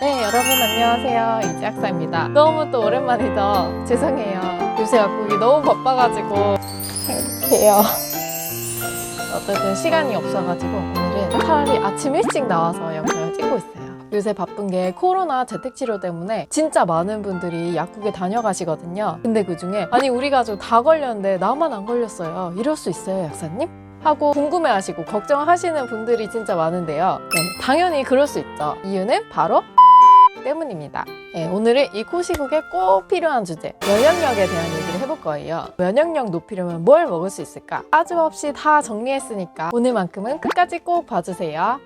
네, 여러분 안녕하세요. 이지학사입니다. 너무 또 오랜만이죠? 죄송해요. 요새 약국이 너무 바빠가지고 이렇게요. 어쨌든 시간이 없어가지고 오늘은 차라리 아침 일찍 나와서 영상을 찍고 있어요. 요새 바쁜 게 코로나 재택치료 때문에 진짜 많은 분들이 약국에 다녀가시거든요. 근데 그 중에 아니 우리 가족 다 걸렸는데 나만 안 걸렸어요. 이럴 수 있어요, 약사님? 하고 궁금해하시고 걱정하시는 분들이 진짜 많은데요. 네, 당연히 그럴 수 있죠. 이유는 바로 때문입니다. 네, 오늘은 이 코시국에 꼭 필요한 주제 면역력에 대한 얘기를 해볼 거예요. 면역력 높이려면 뭘 먹을 수 있을까? 빠짐없이 다 정리했으니까 오늘만큼은 끝까지 꼭 봐주세요.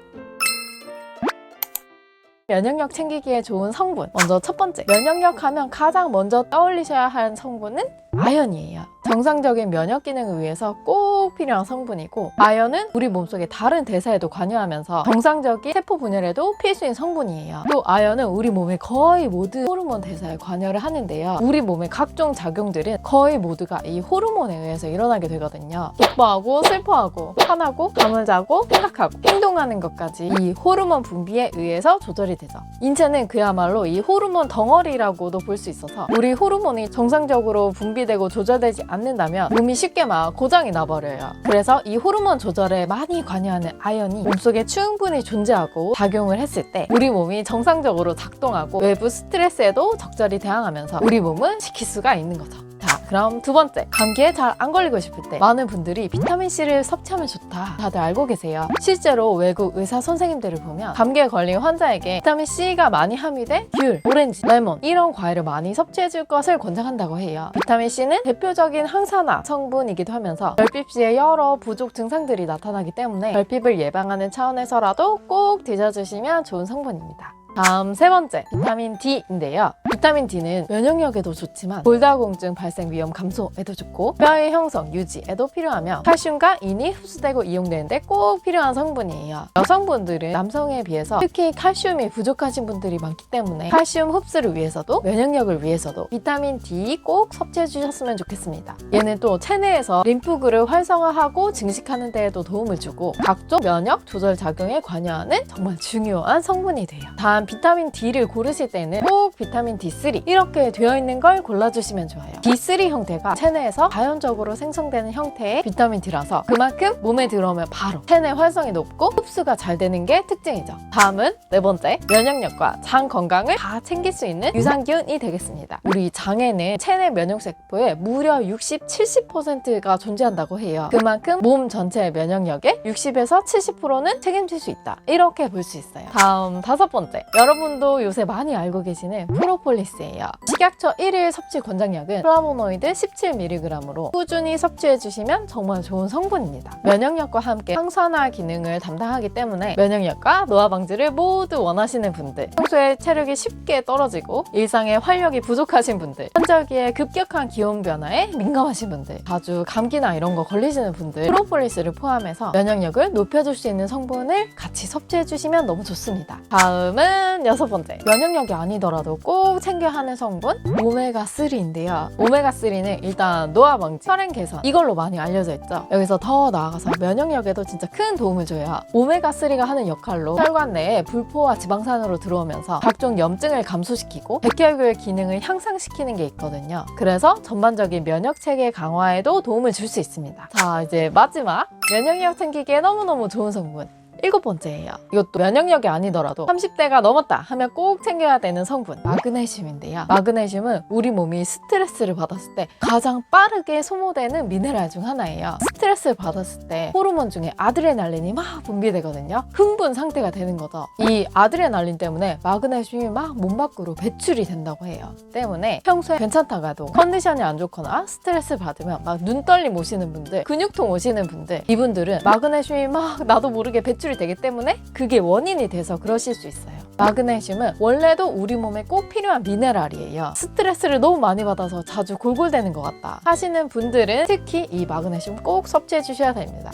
면역력 챙기기에 좋은 성분. 먼저 첫 번째. 면역력 하면 가장 먼저 떠올리셔야 할 성분은 아연이에요. 정상적인 면역 기능을 위해서 꼭 필요한 성분이고 아연은 우리 몸속의 다른 대사에도 관여하면서 정상적인 세포 분열에도 필수인 성분이에요. 또 아연은 우리 몸의 거의 모든 호르몬 대사에 관여를 하는데요. 우리 몸의 각종 작용들은 거의 모두가 이 호르몬에 의해서 일어나게 되거든요. 기뻐하고 슬퍼하고 화나고 잠을 자고 생각하고 행동하는 것까지 이 호르몬 분비에 의해서 조절이 되죠. 인체는 그야말로 이 호르몬 덩어리라고도 볼 수 있어서 우리 호르몬이 정상적으로 분비되고 조절되지 않는 다면 몸이 쉽게 막 고장이 나버려요. 그래서 이 호르몬 조절에 많이 관여하는 아연이 몸속에 충분히 존재하고 작용을 했을 때 우리 몸이 정상적으로 작동하고 외부 스트레스에도 적절히 대항하면서 우리 몸은 지킬 수가 있는 거죠. 자, 그럼 두 번째. 감기에 잘 안 걸리고 싶을 때 많은 분들이 비타민C를 섭취하면 좋다. 다들 알고 계세요. 실제로 외국 의사 선생님들을 보면 감기에 걸린 환자에게 비타민C가 많이 함유된 귤, 오렌지, 레몬 이런 과일을 많이 섭취해 줄 것을 권장한다고 해요. 비타민C는 대표적인 항산화 성분이기도 하면서 결핍 시에 여러 부족 증상들이 나타나기 때문에 결핍을 예방하는 차원에서라도 꼭 드셔주시면 좋은 성분입니다. 다음 세 번째 비타민 D인데요. 비타민 D는 면역력에도 좋지만 골다공증 발생 위험 감소에도 좋고 뼈의 형성 유지에도 필요하며 칼슘과 인이 흡수되고 이용되는데 꼭 필요한 성분이에요. 여성분들은 남성에 비해서 특히 칼슘이 부족하신 분들이 많기 때문에 칼슘 흡수를 위해서도 면역력을 위해서도 비타민 D 꼭 섭취해 주셨으면 좋겠습니다. 얘는 또 체내에서 림프구를 활성화하고 증식하는 데에도 도움을 주고 각종 면역 조절 작용에 관여하는 정말 중요한 성분이 돼요. 다음 비타민 D를 고르실 때는 꼭 비타민 D3 이렇게 되어 있는 걸 골라주시면 좋아요. D3 형태가 체내에서 자연적으로 생성되는 형태의 비타민 D라서 그만큼 몸에 들어오면 바로 체내 활성이 높고 흡수가 잘 되는 게 특징이죠. 다음은 네 번째 면역력과 장 건강을 다 챙길 수 있는 유산균이 되겠습니다. 우리 장에는 체내 면역세포의 무려 60, 70%가 존재한다고 해요. 그만큼 몸 전체의 면역력의 60에서 70%는 책임질 수 있다. 이렇게 볼 수 있어요. 다음 다섯 번째. 여러분도 요새 많이 알고 계시는 프로폴리스예요. 식약처 1일 섭취 권장량은 플라보노이드 17mg으로 꾸준히 섭취해 주시면 정말 좋은 성분입니다. 면역력과 함께 항산화 기능을 담당하기 때문에 면역력과 노화 방지를 모두 원하시는 분들, 평소에 체력이 쉽게 떨어지고 일상에 활력이 부족하신 분들, 환절기에 급격한 기온 변화에 민감하신 분들, 자주 감기나 이런 거 걸리시는 분들, 프로폴리스를 포함해서 면역력을 높여줄 수 있는 성분을 같이 섭취해 주시면 너무 좋습니다. 다음은 여섯 번째. 면역력이 아니더라도 꼭 챙겨야 하는 성분 오메가3인데요. 오메가3는 일단 노화 방지, 혈행 개선 이걸로 많이 알려져 있죠. 여기서 더 나아가서 면역력에도 진짜 큰 도움을 줘요. 오메가3가 하는 역할로 혈관 내에 불포와 지방산으로 들어오면서 각종 염증을 감소시키고 백혈구의 기능을 향상시키는 게 있거든요. 그래서 전반적인 면역 체계 강화에도 도움을 줄 수 있습니다. 자, 이제 마지막 면역력 챙기기에 너무너무 좋은 성분. 일곱 번째예요. 이것도 면역력이 아니더라도 30대가 넘었다 하면 꼭 챙겨야 되는 성분 마그네슘인데요. 마그네슘은 우리 몸이 스트레스를 받았을 때 가장 빠르게 소모되는 미네랄 중 하나예요. 스트레스를 받았을 때 호르몬 중에 아드레날린이 막 분비되거든요. 흥분 상태가 되는 거죠. 이 아드레날린 때문에 마그네슘이 막 몸 밖으로 배출이 된다고 해요. 때문에 평소에 괜찮다가도 컨디션이 안 좋거나 스트레스 받으면 막 눈떨림 오시는 분들, 근육통 오시는 분들 이분들은 마그네슘이 막 나도 모르게 배출 배출이 되기 때문에 그게 원인이 돼서 그러실 수 있어요. 마그네슘은 원래도 우리 몸에 꼭 필요한 미네랄이에요. 스트레스를 너무 많이 받아서 자주 골골대는 것 같다 하시는 분들은 특히 이 마그네슘 꼭 섭취해 주셔야 됩니다.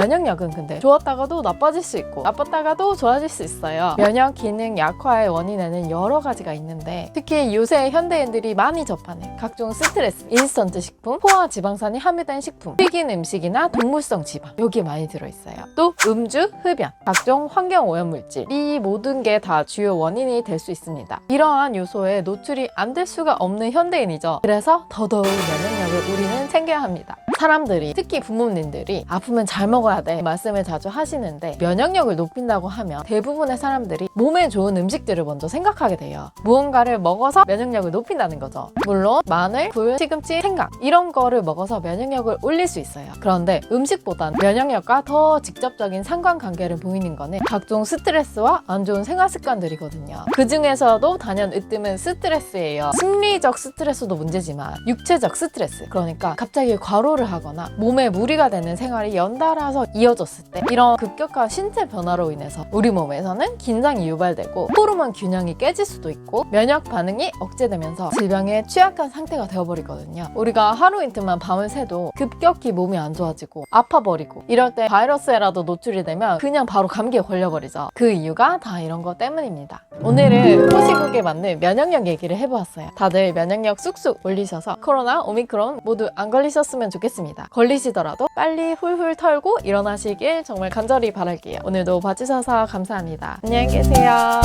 면역력은 근데 좋았다가도 나빠질 수 있고 나빴다가도 좋아질 수 있어요. 면역 기능 약화의 원인에는 여러 가지가 있는데 특히 요새 현대인들이 많이 접하는 각종 스트레스, 인스턴트 식품, 포화 지방산이 함유된 식품, 튀긴 음식이나 동물성 지방 여기에 많이 들어있어요. 또 음주, 흡연, 각종 환경 오염 물질 이 모든 게 다 주요 원인이 될 수 있습니다. 이러한 요소에 노출이 안 될 수가 없는 현대인이죠. 그래서 더더욱 면역력을 우리는 챙겨야 합니다. 사람들이 특히 부모님들이 아프면 잘 먹어야 돼 말씀을 자주 하시는데 면역력을 높인다고 하면 대부분의 사람들이 몸에 좋은 음식들을 먼저 생각하게 돼요. 무언가를 먹어서 면역력을 높인다는 거죠. 물론 마늘, 굴, 시금치, 생강 이런 거를 먹어서 면역력을 올릴 수 있어요. 그런데 음식보단 면역력과 더 직접적인 상관관계를 보이는 거는 각종 스트레스와 안 좋은 생활 습관들이거든요. 그 중에서도 단연 으뜸은 스트레스예요. 심리적 스트레스도 문제지만 육체적 스트레스 그러니까 갑자기 과로를 하거나 몸에 무리가 되는 생활이 연달아서 이어졌을 때 이런 급격한 신체 변화로 인해서 우리 몸에서는 긴장이 유발되고 호르몬 균형이 깨질 수도 있고 면역 반응이 억제되면서 질병에 취약한 상태가 되어버리거든요. 우리가 하루 이틀만 밤을 새도 급격히 몸이 안 좋아지고 아파버리고 이럴 때 바이러스에라도 노출이 되면 그냥 바로 감기에 걸려버리죠. 그 이유가 다 이런 것 때문입니다. 오늘은 호시국에 맞는 면역력 얘기를 해보았어요. 다들 면역력 쑥쑥 올리셔서 코로나, 오미크론 모두 안 걸리셨으면 좋겠습니다. 걸리시더라도 빨리 훌훌 털고 일어나시길 정말 간절히 바랄게요. 오늘도 봐주셔서 감사합니다. 안녕히 계세요.